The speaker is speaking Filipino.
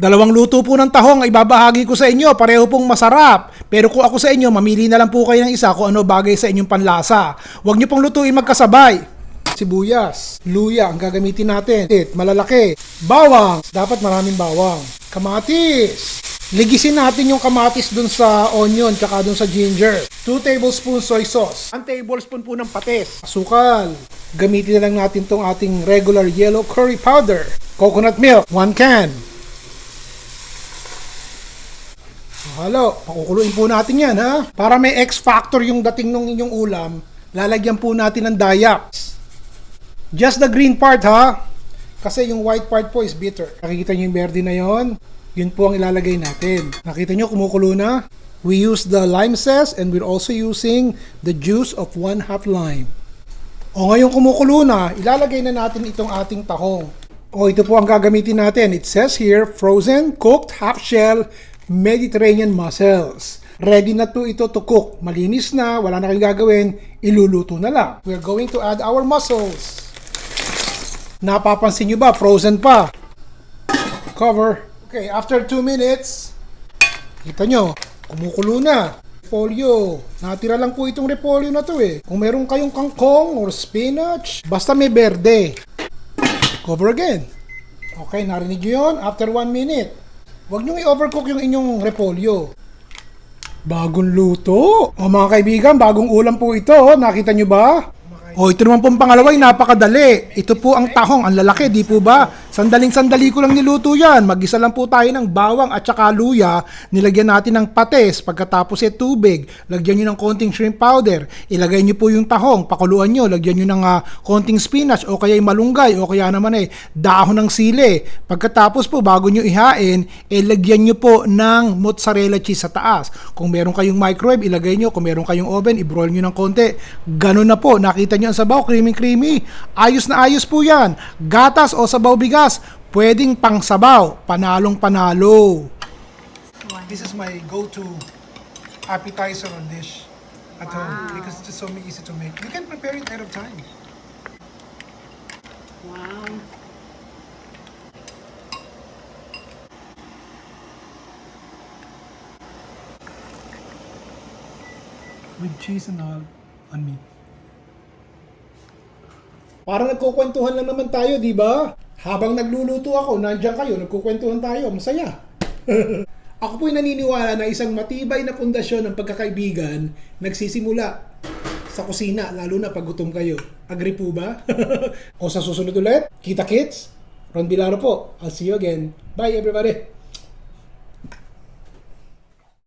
Dalawang luto po ng tahong ay babahagi ko sa inyo, pareho pong masarap. Pero kung ako sa inyo, mamili na lang po kayo ng isa kung ano bagay sa inyong panlasa. Huwag niyo pong lutuin magkasabay. Sibuyas, luya ang gagamitin natin. It, malalaki. Bawang, dapat maraming bawang. Kamatis. Ligisin natin yung kamatis dun sa onion tsaka dun sa ginger. 2 tablespoons soy sauce. 1 tablespoon po ng patis. Asukal. Gamitin na lang natin tong ating regular yellow curry powder. Coconut milk, 1 can. Halo, pakukuluin po natin yan ha. Para may X factor yung dating ng inyong ulam, lalagyan po natin ng diaps. Just the green part ha. Kasi yung white part po is bitter. Nakikita nyo yung verde na yon? Yun po ang ilalagay natin. Nakita nyo kumukulo na? We use the lime zest and we're also using the juice of one half lime. O ngayon kumukulo na, ilalagay na natin itong ating tahong. O ito po ang gagamitin natin. It says here, frozen, cooked, half shell, Mediterranean mussels. Ready na to ito to cook. Malinis na, wala na kayong gagawin, iluluto na lang. We're going to add our mussels. Napapansin nyo ba, frozen pa. Cover. Okay, after 2 minutes, kita nyo, kumukulo na. Repolyo. Natira lang po itong repolyo na to eh. Kung meron kayong kangkong or spinach, basta may berde. Cover again. Okay, narinig nyo yun? After 1 minute. Huwag nyo i-overcook yung inyong repolyo. Bagong luto. O mga kaibigan, bagong ulam po ito. oh. Nakita nyo ba? O ito naman pong pangalawa napakadali. Ito po ang tahong, ang lalaki, di po ba? Sandaling sandali ko lang niluto yan. Magisa lang po tayo ng bawang at saka luya. Nilagyan natin ng pates. Pagkatapos ay tubig. Lagyan nyo ng konting shrimp powder. Ilagay nyo po yung tahong. Pakuluan nyo. Lagyan nyo ng ah, konting spinach o kaya malunggay o kaya naman ay dahon ng sili. Pagkatapos po, bago nyo ihain, eh, lagyan nyo po ng mozzarella cheese sa taas. Kung meron kayong microwave, ilagay nyo. Kung meron kayong oven, i-broil nyo ng konti. Ganun na po. Nakita nyo ang sabaw, creamy creamy. Ayos na ayos po yan. Gatas o sabaw bigas, pwedeng pang sabaw. Panalong panalo. This is my go-to appetizer on dish at home because it's just so easy to make. You can prepare it ahead of time. Wow. with cheese and all on me. Parang nagkukwentuhan lang naman tayo, di ba? Habang nagluluto ako, nandiyan kayo, nagkukwentuhan tayo, masaya. ako po'y naniniwala na isang matibay na pundasyon ng pagkakaibigan nagsisimula sa kusina, lalo na pag gutom kayo. Agree po ba? o sa susunod ulit, kita kits, Ron Bilaro po. I'll see you again. Bye everybody!